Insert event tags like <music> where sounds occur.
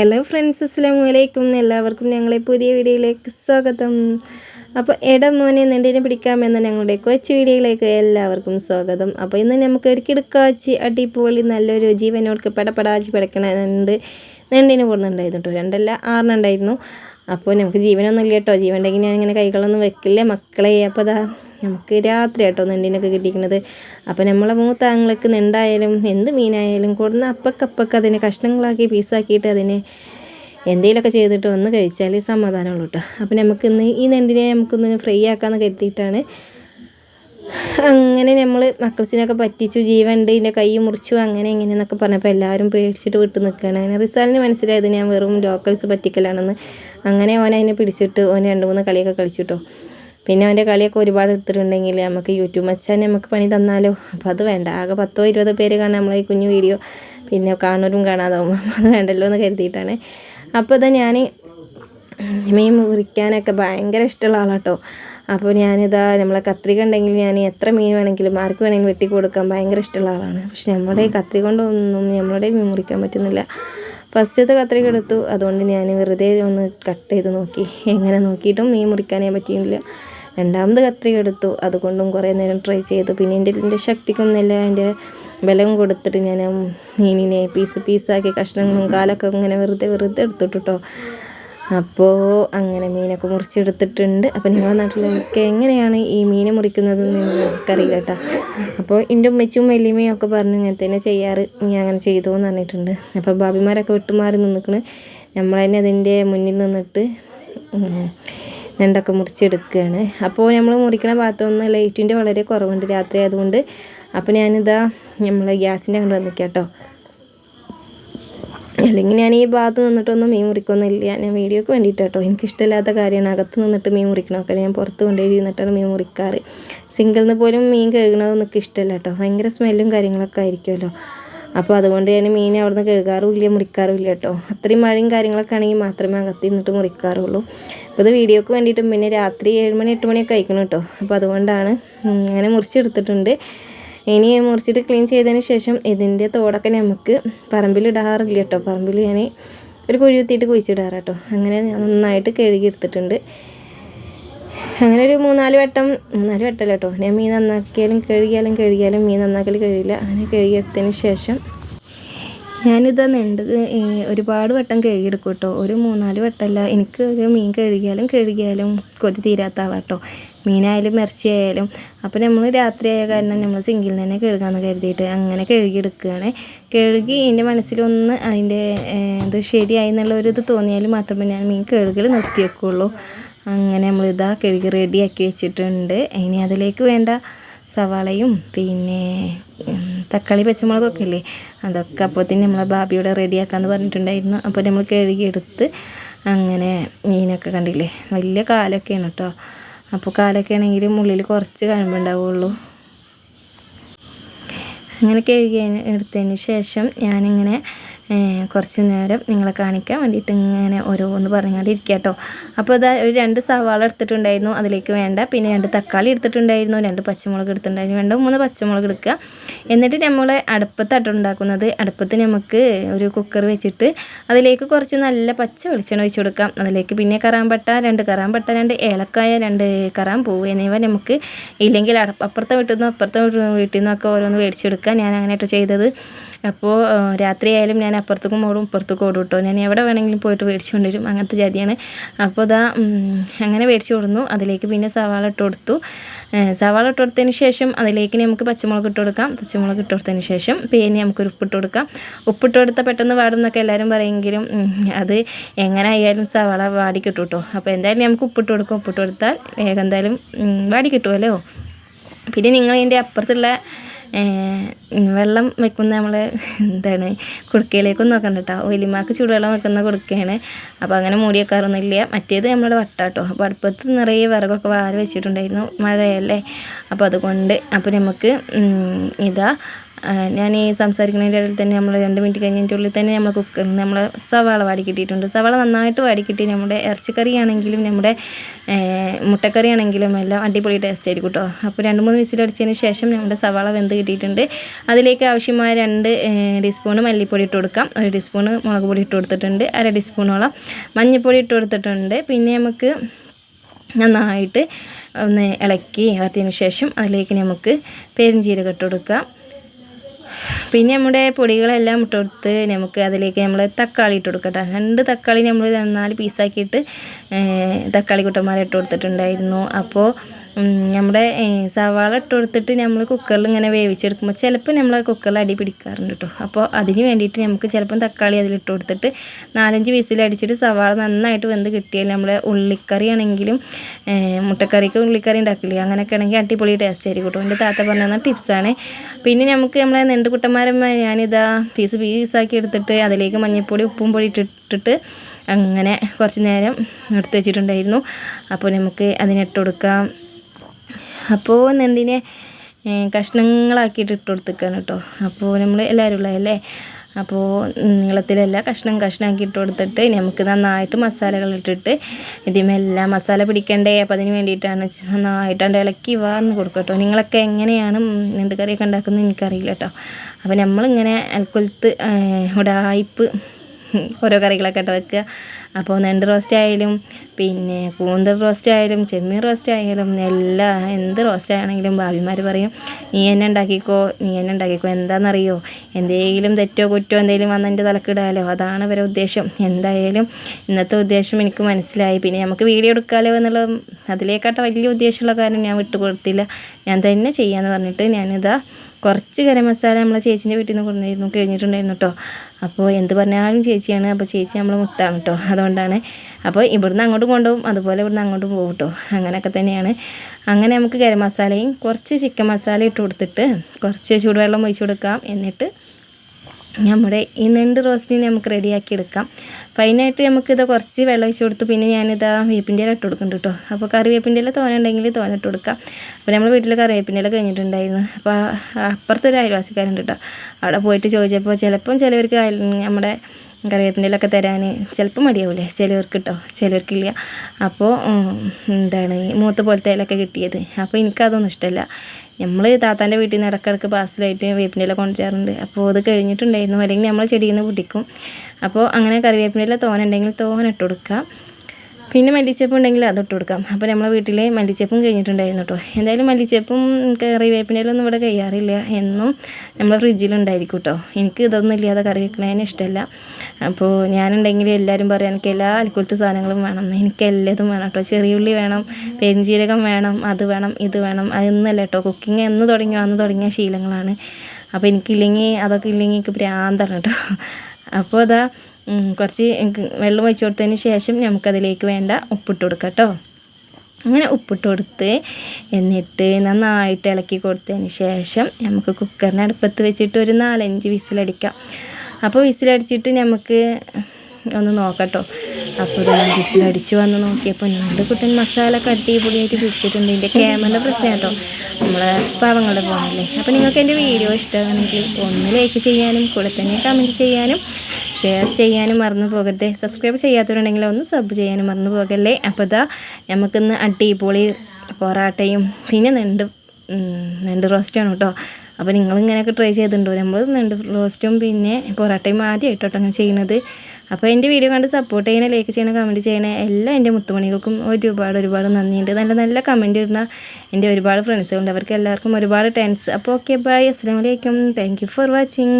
Hello friends അസ്സലാമു അലൈക്കും എല്ലാവർക്കും ഞങ്ങളെ പുതിയ വീഡിയോയിലേക്ക് സ്വാഗതം. അപ്പോൾ ഇട മോനെ നെണ്ടിനെ പിടിക്കാമെന്ന ഞങ്ങളുടെ കൊച്ചു വീഡിയോയിലേക്ക് എല്ലാവർക്കും സ്വാഗതം. അപ്പോൾ ഇന്ന് നമുക്ക് ഒരു കിടക്കാച്ചി അടിപൊളി നല്ലൊരു ജീവനോർക്ക് പടപടാച്ചി പിടക്കണുണ്ട്. നെണ്ടിനെ കൂടുന്നുണ്ടായിരുന്നു കേട്ടോ രണ്ടല്ല ആറിനുണ്ടായിരുന്നു അപ്പോൾ നമുക്ക് ജീവനൊന്നും ഇല്ല കേട്ടോ. ജീവൻ ഉണ്ടെങ്കിൽ ഞാൻ ഇങ്ങനെ കൈകളൊന്നും വെക്കില്ല മക്കളെ. അപ്പോൾ അതാ നമുക്ക് രാത്രി കേട്ടോ നെണ്ടിനൊക്കെ കിട്ടിയിരിക്കുന്നത്. അപ്പോൾ നമ്മളെ മൂത്ത ആങ്ങൾക്ക് നെണ്ടായാലും എന്ത് മീനായാലും കൂടുന്ന അപ്പക്കപ്പൊക്കെ അതിനെ കഷ്ണങ്ങളാക്കി പീസാക്കിയിട്ട് അതിനെ എന്തെങ്കിലുമൊക്കെ ചെയ്തിട്ട് ഒന്ന് കഴിച്ചാൽ സമാധാനമുള്ളൂ കേട്ടോ. അപ്പോൾ നമുക്ക് ഇന്ന് ഈ നെണ്ടിനെ നമുക്കൊന്ന് ഫ്രൈ ആക്കാമെന്ന് കരുതിയിട്ടാണ് അങ്ങനെ നമ്മൾ മക്കൾസിനൊക്കെ പറ്റിച്ചു ജീവനുണ്ട് ഇതിന്റെ കൈ മുറിച്ചു അങ്ങനെ ഇങ്ങനെ എന്നൊക്കെ പറഞ്ഞപ്പോൾ എല്ലാവരും പേടിച്ചിട്ട് വിട്ട് നിൽക്കുകയാണ് അങ്ങനെ റിസാലിന് മനസ്സിലായത് ഞാൻ വെറും ലോക്കൽസ് പറ്റിക്കലാണെന്ന്. അങ്ങനെ ഓൻ അതിനെ പിടിച്ചിട്ട് ഓൻ രണ്ട് മൂന്ന് കളിയൊക്കെ കളിച്ചിട്ടോ പിന്നെ അവന്റെ കളിയൊക്കെ ഒരുപാട് എടുത്തിട്ടുണ്ടെങ്കിൽ നമുക്ക് യൂട്യൂബ് മച്ചാൻ നമുക്ക് പണി തന്നാലോ? അപ്പോൾ അത് വേണ്ട. ആകെ പത്തോ ഇരുപതോ പേര് കാണാൻ നമ്മളെ ഈ കുഞ്ഞു വീഡിയോ പിന്നെ കാണുന്നവരും കാണാതാവും. <laughs> അത് വേണ്ടല്ലോ എന്ന് കരുതിയിട്ടാണ്. അപ്പോൾ ഇതാ ഞാൻ മീൻ മുറിക്കാനൊക്കെ ഭയങ്കര ഇഷ്ടമുള്ള ആളാട്ടോ. അപ്പോൾ ഞാനിതാ നമ്മളെ കത്രിക ഉണ്ടെങ്കിൽ ഞാൻ എത്ര മീൻ വേണമെങ്കിലും ആർക്ക് വേണമെങ്കിലും വെട്ടി കൊടുക്കാൻ ഭയങ്കര ഇഷ്ടമുള്ള ആളാണ്. പക്ഷെ നമ്മുടെ കത്രിക കൊണ്ടൊന്നും നമ്മളുടെ മീൻ മുറിക്കാൻ പറ്റുന്നില്ല. ഫസ്റ്റത്തെ കത്രിക എടുത്തു. അതുകൊണ്ട് ഞാൻ വെറുതെ ഒന്ന് കട്ട് ചെയ്ത് നോക്കി. എങ്ങനെ നോക്കിയിട്ടും മീൻ മുറിക്കാനേ പറ്റിയില്ല. രണ്ടാമത് കത്രിക എടുത്തു. അതുകൊണ്ടും കുറേ നേരം ട്രൈ ചെയ്തു. പിന്നെ എന്റെ എന്റെ ശക്തിക്കൊന്നുമില്ല അതിന്റെ ബലം കൊടുത്തിട്ട് ഞാൻ മീനിനെ പീസ് പീസാക്കി കഷ്ണങ്ങളും കാലൊക്കെ ഇങ്ങനെ വെറുതെ വെറുതെ എടുത്തിട്ടു കേട്ടോ അപ്പോൾ അങ്ങനെ മീനൊക്കെ മുറിച്ചെടുത്തിട്ടുണ്ട്. അപ്പോൾ നിങ്ങളുടെ നാട്ടിലൊക്കെ എങ്ങനെയാണ് ഈ മീൻ മുറിക്കുന്നതെന്ന് നിങ്ങൾക്കറിയില്ല കേട്ടോ. അപ്പോൾ എന്റെ ഉമ്മച്ചും വലിയമ്മയും ഒക്കെ പറഞ്ഞു ഇങ്ങനെ തന്നെ ചെയ്യാറ്. നീ അങ്ങനെ ചെയ്തു എന്ന് പറഞ്ഞിട്ടുണ്ട്. അപ്പോൾ ബാബിമാരൊക്കെ വിട്ടുമാറി നിന്നിക്കണ്. നമ്മൾ തന്നെ അതിന്റെ മുന്നിൽ നിന്നിട്ട് ഞണ്ടൊക്കെ മുറിച്ചെടുക്കുകയാണ്. അപ്പോൾ നമ്മൾ മുറിക്കണ ഭാഗത്തൊന്നും ലൈറ്റിന്റെ വളരെ കുറവുണ്ട് രാത്രി ആയതുകൊണ്ട്. അപ്പോൾ ഞാനിതാ നമ്മൾ ഗ്യാസിന്റെ അങ്ങോട്ട് വന്നിക്കാം കേട്ടോ അല്ലെങ്കിൽ ഞാൻ ഈ ഭാഗത്ത് നിന്നിട്ടൊന്നും മീൻ മുറിക്കൊന്നുമില്ല. ഞാൻ വീഡിയോക്ക് വേണ്ടിയിട്ട് കേട്ടോ എനിക്കിഷ്ടമില്ലാത്ത കാര്യമാണ്. അകത്ത് നിന്നിട്ട് മീൻ മുറിക്കണമൊക്കെ. ഞാൻ പുറത്ത് കൊണ്ടുപോയി ഇരുന്നിട്ടാണ് മീൻ മുറിക്കാറ്. സിംഗിളിൽ നിന്ന് പോലും മീൻ കഴുകണതൊന്നും ഇഷ്ടമല്ല കേട്ടോ. ഭയങ്കര സ്മെല്ലും കാര്യങ്ങളൊക്കെ ആയിരിക്കുമല്ലോ. അപ്പോൾ അതുകൊണ്ട് ഞാൻ മീൻ അവിടെ നിന്ന് കഴുകാറുമില്ല മുറിക്കാറുമില്ല കേട്ടോ. അത്രയും മഴയും കാര്യങ്ങളൊക്കെ ആണെങ്കിൽ മാത്രമേ അകത്ത് നിന്നിട്ട് മുറിക്കാറുള്ളൂ. അപ്പോൾ ഇത് വീഡിയോക്ക് വേണ്ടിയിട്ടും പിന്നെ രാത്രി ഏഴ് മണി എട്ട് മണിയൊക്കെ കഴിക്കണം കേട്ടോ. അപ്പോൾ അതുകൊണ്ടാണ് അങ്ങനെ മുറിച്ചെടുത്തിട്ടുണ്ട്. ഇനി മുറിച്ചിട്ട് ക്ലീൻ ചെയ്തതിന് ശേഷം ഇതിന്റെ തോടൊക്കെ നമുക്ക് പറമ്പിലിടാറില്ല കേട്ടോ. പറമ്പിൽ ഞാൻ ഒരു കുഴി കുത്തിയിട്ട് കുഴിച്ചിടാറ് കേട്ടോ. അങ്ങനെ നന്നായിട്ട് കഴുകി എടുത്തിട്ടുണ്ട്. അങ്ങനെ ഒരു മൂന്നാൽ വട്ടം മൂന്നാൽ വട്ടം കേട്ടോ ഞാൻ മീൻ നന്നാക്കിയാലും കഴുകിയാലും കഴുകിയാലും മീൻ നന്നാക്കൽ കഴിയില്ല. അങ്ങനെ കഴുകിയെടുത്തതിന് ശേഷം ഞാനിത് നെണ്ട് ഒരുപാട് വട്ടം കഴുകിയെടുക്കും കേട്ടോ ഒരു മൂന്നാൽ വട്ടമല്ല എനിക്ക് ഒരു മീൻ കഴുകിയാലും കഴുകിയാലും കൊതി തീരാത്ത ആളാട്ടോ. മീനായാലും ഇറച്ചിയായാലും. അപ്പോൾ നമ്മൾ രാത്രിയായ കാരണം നമ്മൾ സിങ്കിൽ തന്നെ കഴുകാമെന്ന് കരുതിയിട്ട് അങ്ങനെ കഴുകിയെടുക്കുകയാണ് കഴുകി എന്റെ മനസ്സിലൊന്ന് അതിന്റെ ഇത് ശരിയായി എന്നുള്ള ഒരു ഇത് തോന്നിയാൽ മാത്രമേ ഞാൻ മീൻ കഴുകൽ നിർത്തി വെക്കുള്ളൂ അങ്ങനെ നമ്മൾ നമ്മളിതാ കഴുകി റെഡിയാക്കി വെച്ചിട്ടുണ്ട്. ഇനി അതിലേക്ക് വേണ്ട സവാളയും പിന്നെ തക്കാളി പച്ചമുളകൊക്കെ ഇല്ലേ? അതൊക്കെ അപ്പോഴത്തേന് നമ്മളെ ബാബിയോടെ റെഡിയാക്കാമെന്ന് പറഞ്ഞിട്ടുണ്ടായിരുന്നു. അപ്പോൾ നമ്മൾ കഴുകിയെടുത്ത് അങ്ങനെ മീനൊക്കെ കണ്ടില്ലേ? വലിയ കാലൊക്കെയാണ് കേട്ടോ. അപ്പോൾ കാലൊക്കെ ആണെങ്കിൽ ഉള്ളിൽ കുറച്ച് കഴമ്പുണ്ടാവുള്ളൂ അങ്ങനെ കഴുകി എടുത്തതിന് ശേഷം ഞാനിങ്ങനെ കുറച്ച് നേരം നിങ്ങളെ കാണിക്കാൻ വേണ്ടിയിട്ട് ഇങ്ങനെ ഓരോന്ന് പറഞ്ഞുകൊണ്ടിരിക്കുക കേട്ടോ അപ്പോൾ അത് ഒരു രണ്ട് സവാള എടുത്തിട്ടുണ്ടായിരുന്നു അതിലേക്ക് വേണ്ട. പിന്നെ രണ്ട് തക്കാളി എടുത്തിട്ടുണ്ടായിരുന്നു രണ്ട് പച്ചമുളക് എടുത്തിട്ടുണ്ടായിരുന്നു വേണ്ട മൂന്ന് പച്ചമുളക് എടുക്കുക. എന്നിട്ട് നമ്മൾ അടുപ്പത്താട്ടോ ഉണ്ടാക്കുന്നത്. അടുപ്പത്ത് നമുക്ക് ഒരു കുക്കർ വെച്ചിട്ട് അതിലേക്ക് കുറച്ച് നല്ല പച്ച വെളിച്ചെണ്ണ ഒഴിച്ച് കൊടുക്കാം. അതിലേക്ക് പിന്നെ കറാമ്പട്ട രണ്ട് കറാമ്പട്ട രണ്ട് ഏലക്കായ രണ്ട് കറാൻ പൂവ് എന്നിവ നമുക്ക് ഇല്ലെങ്കിൽ അപ്പുറത്തെ വീട്ടിൽ നിന്നും അപ്പുറത്തെ വീട്ടിൽ നിന്നൊക്കെ ഓരോന്ന് മേടിച്ചെടുക്കാം ഞാൻ അങ്ങനെയായിട്ട് ചെയ്തത്. അപ്പോൾ രാത്രിയായാലും ഞാൻ അപ്പുറത്തേക്കും ഓടും ഇപ്പുറത്തേക്കും ഓടും കേട്ടോ ഞാൻ എവിടെ വേണമെങ്കിലും പോയിട്ട് മേടിച്ചു കൊണ്ടുവരും. അങ്ങനത്തെ ജാതിയാണ്. അപ്പോൾ ഇതാ അങ്ങനെ മേടിച്ചു കൊടുന്നു. അതിലേക്ക് പിന്നെ സവാള ഇട്ട് കൊടുത്തു. സവാള ഇട്ട് കൊടുത്തതിന് ശേഷം അതിലേക്ക് നമുക്ക് പച്ചമുളക് ഇട്ട് കൊടുക്കാം. പച്ചമുളക് ഇട്ട് കൊടുത്തതിന് ശേഷം പിന്നെ നമുക്കൊരു ഉപ്പിട്ട് കൊടുക്കാം. ഉപ്പിട്ട് കൊടുത്താൽ പെട്ടെന്ന് വാടുന്നൊക്കെ എല്ലാവരും പറയുമെങ്കിലും അത് എങ്ങനെ ആയാലും സവാള വാടി കിട്ടും കേട്ടോ അപ്പോൾ എന്തായാലും നമുക്ക് ഉപ്പിട്ട് കൊടുക്കാം. ഉപ്പിട്ട് കൊടുത്താൽ വേഗം എന്തായാലും വാടി കിട്ടുമല്ലോ പിന്നെ നിങ്ങൾ ഇതിന്റെ അപ്പുറത്തുള്ള വെള്ളം വെക്കുന്ന നമ്മൾ എന്താണ് കുടുക്കയിലേക്കൊന്നും നോക്കണ്ട കേട്ടോ വലിയമാക്ക് ചൂടുവെള്ളം വെക്കുന്ന കുടുക്കയാണ്. അപ്പോൾ അങ്ങനെ മൂടി വെക്കാറൊന്നുമില്ല മറ്റേത് നമ്മുടെ വട്ടാട്ടോ. അപ്പോൾ അടുപ്പത്ത് നിറയെ വിറകൊക്കെ വാരി വെച്ചിട്ടുണ്ടായിരുന്നു. മഴയല്ലേ? അപ്പോൾ അതുകൊണ്ട് അപ്പോൾ നമുക്ക് ഇതാ ഞാൻ ഈ സംസാരിക്കുന്നതിന്റെ ഇടയിൽ തന്നെ നമ്മൾ രണ്ട് മിനിറ്റ് കഴിഞ്ഞതിന്റെ ഉള്ളിൽ തന്നെ നമ്മൾ കുക്കറിൽ നമ്മൾ സവാള വാടി കിട്ടിയിട്ടുണ്ട്. സവാള നന്നായിട്ട് വാടി കിട്ടി. നമ്മുടെ ഇറച്ചിക്കറി ആണെങ്കിലും നമ്മുടെ മുട്ടക്കറി ആണെങ്കിലും എല്ലാം അടിപൊളി ടേസ്റ്റ് ആയിരിക്കും കേട്ടോ. അപ്പോൾ രണ്ട് മൂന്ന് വിസിലടിച്ചതിന് ശേഷം നമ്മുടെ സവാള വെന്ത് കിട്ടിയിട്ടുണ്ട്. അതിലേക്ക് ആവശ്യമായ രണ്ട് ടീസ്പൂണ് മല്ലിപ്പൊടി ഇട്ട് കൊടുക്കാം. ഒരു ടീസ്പൂണ് മുളക് പൊടി ഇട്ട് കൊടുത്തിട്ടുണ്ട്. അര ടീസ്പൂണോളം മഞ്ഞൾപ്പൊടി ഇട്ട് കൊടുത്തിട്ടുണ്ട്. പിന്നെ നമുക്ക് നന്നായിട്ട് ഒന്ന് ഇളക്കി ഇളക്കിയതിന് ശേഷം അതിലേക്ക് നമുക്ക് പെരിഞ്ചീരകം ഇട്ട് കൊടുക്കാം. പിന്നെ നമ്മുടെ പൊടികളെല്ലാം ഇട്ട് നമുക്ക് അതിലേക്ക് നമ്മൾ തക്കാളി ഇട്ട് കൊടുക്കട്ടെ. രണ്ട് തക്കാളി നമ്മൾ നാല് പീസാക്കിയിട്ട് തക്കാളി കുട്ടന്മാരെ ഇട്ട് കൊടുത്തിട്ടുണ്ടായിരുന്നു. അപ്പോൾ നമ്മുടെ സവാള ഇട്ട് കൊടുത്തിട്ട് നമ്മൾ കുക്കറിൽ ഇങ്ങനെ വേവിച്ചെടുക്കുമ്പോൾ ചിലപ്പോൾ നമ്മൾ കുക്കറിൽ അടി പിടിക്കാറുണ്ട് കേട്ടോ അപ്പോൾ അതിന് വേണ്ടിയിട്ട് നമുക്ക് ചിലപ്പം തക്കാളി അതിലിട്ട് കൊടുത്തിട്ട് നാലഞ്ച് വിസിലടിച്ചിട്ട് സവാള നന്നായിട്ട് വെന്ത് കിട്ടിയാൽ നമ്മുടെ ഉള്ളിക്കറി ആണെങ്കിലും മുട്ടക്കറിക്ക് ഉള്ളിക്കറി ഉണ്ടാക്കില്ലേ അങ്ങനെയൊക്കെ ആണെങ്കിൽ അടിപൊളി ടേസ്റ്റ് ആയിരിക്കും കേട്ടോ എന്റെ താത്ത പറഞ്ഞു തന്ന ടിപ്സാണ് പിന്നെ നമുക്ക് നമ്മളെ നെണ്ട് കുട്ടന്മാരൻ ഞാനിതാ പീസ് പീസാക്കി എടുത്തിട്ട് അതിലേക്ക് മഞ്ഞൾപ്പൊടി ഉപ്പും പൊടി ഇട്ടിട്ട് അങ്ങനെ കുറച്ച് നേരം എടുത്ത് വെച്ചിട്ടുണ്ടായിരുന്നു. അപ്പോൾ നമുക്ക് അതിനിട്ട് കൊടുക്കാം. അപ്പോൾ നെണ്ടിനെ കഷ്ണങ്ങളാക്കിയിട്ട് ഇട്ട് കൊടുത്തേക്കാണ് കേട്ടോ അപ്പോൾ നമ്മൾ എല്ലാവരും ഉള്ളതല്ലേ? അപ്പോൾ നീളത്തിലല്ല കഷ്ണം കഷ്ണമാക്കി ഇട്ട് കൊടുത്തിട്ട് നമുക്ക് നന്നായിട്ട് മസാലകൾ ഇട്ടിട്ട് ഇതിമെല്ലാം മസാല പിടിക്കണ്ടേ? അപ്പോൾ അതിന് വേണ്ടിയിട്ടാണ് നന്നായിട്ട് നന്നായിട്ടാണ്ട് ഇളക്കി വാർന്ന് കൊടുക്കുക കേട്ടോ നിങ്ങളൊക്കെ എങ്ങനെയാണ് കറിയൊക്കെ ഉണ്ടാക്കുന്നത് എനിക്കറിയില്ല കേട്ടോ അപ്പോൾ നമ്മളിങ്ങനെ അൽക്കൊലത്ത് ഉടായിപ്പ് <laughs> ഓരോ കറികളൊക്കെ ഇട്ട് വെക്കുക. അപ്പോൾ നെണ്ട് റോസ്റ്റ് ആയാലും പിന്നെ കൂന്തൽ റോസ്റ്റ് ആയാലും ചെമ്മീൻ റോസ്റ്റ് ആയാലും എല്ലാ എന്ത് റോസ്റ്റ് ആണെങ്കിലും ഭാവിമാർ പറയും നീ എന്നെ ഉണ്ടാക്കിക്കോ നീ എന്നെ ഉണ്ടാക്കിക്കോ എന്താണെന്നറിയോ എന്തെങ്കിലും തെറ്റോ കുറ്റോ എന്തെങ്കിലും വന്ന് എന്റെ തലക്കിടാലോ അതാണ് ഇവരെ ഉദ്ദേശം. എന്തായാലും ഇന്നത്തെ ഉദ്ദേശം എനിക്ക് മനസ്സിലായി. പിന്നെ നമുക്ക് വീഡിയോ എടുക്കാമല്ലോ എന്നുള്ള അതിലേക്കാട്ട വലിയ ഉദ്ദേശമുള്ള കാര്യം ഞാൻ വിട്ടുകൊടുത്തില്ല. ഞാൻ തന്നെ ചെയ്യാമെന്ന് പറഞ്ഞിട്ട് ഞാനിതാ കുറച്ച് ഗരം മസാല നമ്മളെ ചേച്ചീന്റെ വീട്ടിൽ നിന്ന് കൊണ്ടുവന്നിരുന്നു കഴിഞ്ഞിട്ടുണ്ടായിരുന്നു കേട്ടോ അപ്പോൾ എന്ത് പറഞ്ഞാലും ചേച്ചിയാണ് അപ്പോൾ ചേച്ചി നമ്മൾ മുത്താണ് കേട്ടോ അതുകൊണ്ടാണ്. അപ്പോൾ ഇവിടുന്ന് അങ്ങോട്ടും കൊണ്ടുപോകും അതുപോലെ ഇവിടുന്ന് അങ്ങോട്ടും പോകും കേട്ടോ അങ്ങനെയൊക്കെ തന്നെയാണ്. അങ്ങനെ നമുക്ക് ഗരം മസാലയും കുറച്ച് ചിക്കൻ മസാല ഇട്ട് കൊടുത്തിട്ട് കുറച്ച് ചൂടുവെള്ളം ഒഴിച്ച് കൊടുക്കാം. എന്നിട്ട് നമ്മുടെ ഈ നെണ്ട് റോസ്റ്റിന് നമുക്ക് റെഡിയാക്കി എടുക്കാം. ഫൈനായിട്ട് നമുക്കിത് കുറച്ച് വെള്ളം ഒഴിച്ച് കൊടുത്തു. പിന്നെ ഞാനിത് വേപ്പിന്റെ ഇല ഇട്ട് കൊടുക്കുന്നുണ്ട് കേട്ടോ. അപ്പോൾ കറിവേപ്പിന്റെ ഇല തോന ഉണ്ടെങ്കിൽ തോന ഇട്ട് കൊടുക്കാം. അപ്പോൾ നമ്മൾ വീട്ടിൽ കറിവേപ്പിന്റെ ഇല കഴിഞ്ഞിട്ടുണ്ടായിരുന്നു. അപ്പോൾ അപ്പുറത്തൊരു അയൽവാസിക്കാരുണ്ട് കേട്ടോ. അവിടെ പോയിട്ട് ചോദിച്ചപ്പോൾ ചിലപ്പം ചിലവർക്ക് നമ്മുടെ കറിവേപ്പിന്റെ ഇലൊക്കെ തരാൻ ചിലപ്പോൾ മടിയാവില്ലേ ചിലവർക്ക് കേട്ടോ ചിലവർക്കില്ല അപ്പോൾ എന്താണ് മൂത്ത പോലത്തെ ഇലൊക്കെ കിട്ടിയത്. അപ്പോൾ എനിക്കതൊന്നും ഇഷ്ടമല്ല. നമ്മൾ താത്താന്റെ വീട്ടിൽ നിന്ന് ഇടക്കിടക്ക് പാർസലായിട്ട് വേപ്പിന്റെ ഇല കൊണ്ടുവരാറുണ്ട്. അപ്പോൾ അത് കഴിഞ്ഞിട്ടുണ്ടായിരുന്നു. അല്ലെങ്കിൽ നമ്മൾ ചെടിയിൽ നിന്ന് പൊട്ടിക്കും അപ്പോൾ അങ്ങനെ കറിവേപ്പിന്റെ ഇല തോനുണ്ടെങ്കിൽ തോന ഇട്ട് കൊടുക്കാം പിന്നെ മല്ലിച്ചപ്പ് ഉണ്ടെങ്കിൽ അതൊട്ട് കൊടുക്കാം. അപ്പോൾ നമ്മളെ വീട്ടിൽ മല്ലിച്ചപ്പും കഴിഞ്ഞിട്ടുണ്ടായിരുന്നു കേട്ടോ എന്തായാലും മല്ലിച്ചപ്പും കറിവേപ്പിന്റെലൊന്നും ഇവിടെ കഴിയാറില്ല. എന്നും നമ്മളെ ഫ്രിഡ്ജിലുണ്ടായിരിക്കും കേട്ടോ എനിക്ക് ഇതൊന്നും ഇല്ലാതെ കറി വെക്കണതിന് ഇഷ്ടമല്ല അപ്പോൾ ഞാനുണ്ടെങ്കിൽ എല്ലാവരും പറയും എനിക്ക് എല്ലാ അൽക്കുലത്തെ സാധനങ്ങളും വേണം. എനിക്ക് എല്ലാതും വേണം കേട്ടോ ചെറിയ ഉള്ളി വേണം പെരിഞ്ചീരകം വേണം അത് വേണം ഇത് വേണം. അതൊന്നല്ല കേട്ടോ കുക്കിംഗ് എന്ന് തുടങ്ങിയോ അന്ന് തുടങ്ങിയ ശീലങ്ങളാണ്. അപ്പോൾ എനിക്കില്ലെങ്കിൽ അതൊക്കെ ഇല്ലെങ്കിൽ എനിക്ക് ഭ്രാന്താണ് കേട്ടോ അപ്പോൾ അതാ കുറച്ച് വെള്ളം ഒഴിച്ചു കൊടുത്തതിന് ശേഷം നമുക്കതിലേക്ക് വേണ്ട ഉപ്പിട്ട് കൊടുക്കാം കേട്ടോ. അങ്ങനെ ഉപ്പിട്ട് കൊടുത്ത് എന്നിട്ട് നന്നായിട്ട് ഇളക്കി കൊടുത്തതിന് ശേഷം നമുക്ക് കുക്കറിന് അടുപ്പത്ത് വെച്ചിട്ട് ഒരു നാലഞ്ച് വിസിലടിക്കാം. അപ്പോൾ വിസിലടിച്ചിട്ട് നമുക്ക് ഒന്ന് നോക്കട്ടോ അപ്പോൾ ഒരു വിസിലടിച്ച് വന്ന് നോക്കിയപ്പോൾ ഞങ്ങളുടെ കുട്ടൻ മസാല കട്ടി പൊടിയായിട്ട് പിടിച്ചിട്ടുണ്ട്. ഇതിന്റെ ക്യാമറയുടെ പ്രശ്നം കേട്ടോ. നമ്മളെ പാവങ്ങളുടെ ഫോണല്ലേ. അപ്പോൾ നിങ്ങൾക്ക് എന്റെ വീഡിയോ ഇഷ്ടമാണെങ്കിൽ ഒന്ന് ലൈക്ക് ചെയ്യാനും കൂടെ തന്നെ കമന്റ് ചെയ്യാനും ഷെയർ ചെയ്യാനും മറന്നു പോകരുത്. സബ്സ്ക്രൈബ് ചെയ്യാത്തവരുണ്ടെങ്കിൽ ഒന്ന് സബ് ചെയ്യാനും മറന്നു പോകല്ലേ. അപ്പോൾ ഇതാ നമുക്കിന്ന് അടിപൊളി പൊറാട്ടയും പിന്നെ നെണ്ട് നെണ്ട് റോസ്റ്റാണ് കേട്ടോ. അപ്പോൾ നിങ്ങളിങ്ങനെയൊക്കെ ട്രൈ ചെയ്തിട്ടുണ്ടോ? നമ്മൾ നെണ്ട് റോസ്റ്റും പിന്നെ പൊറോട്ടയും ആദ്യമായിട്ട് കേട്ടോ അങ്ങനെ ചെയ്യുന്നത്. അപ്പോൾ എന്റെ വീഡിയോ കണ്ട് സപ്പോർട്ട് ചെയ്യണേ ലൈക്ക് ചെയ്യണേ കമന്റ് ചെയ്യണേ എല്ലാ എന്റെ മുത്തുമണികൾക്കും ഒരുപാട് ഒരുപാട് നന്ദിയുണ്ട്. നല്ല നല്ല കമന്റ് ഇടുന്ന എന്റെ ഒരുപാട് ഫ്രണ്ട്സുകളുണ്ട് അവർക്ക് എല്ലാവർക്കും ഒരുപാട് ടെൻസ് അപ്പോൾ ഓക്കെ ബൈ അസ്സാം വലൈക്കും താങ്ക് ഫോർ വാച്ചിങ്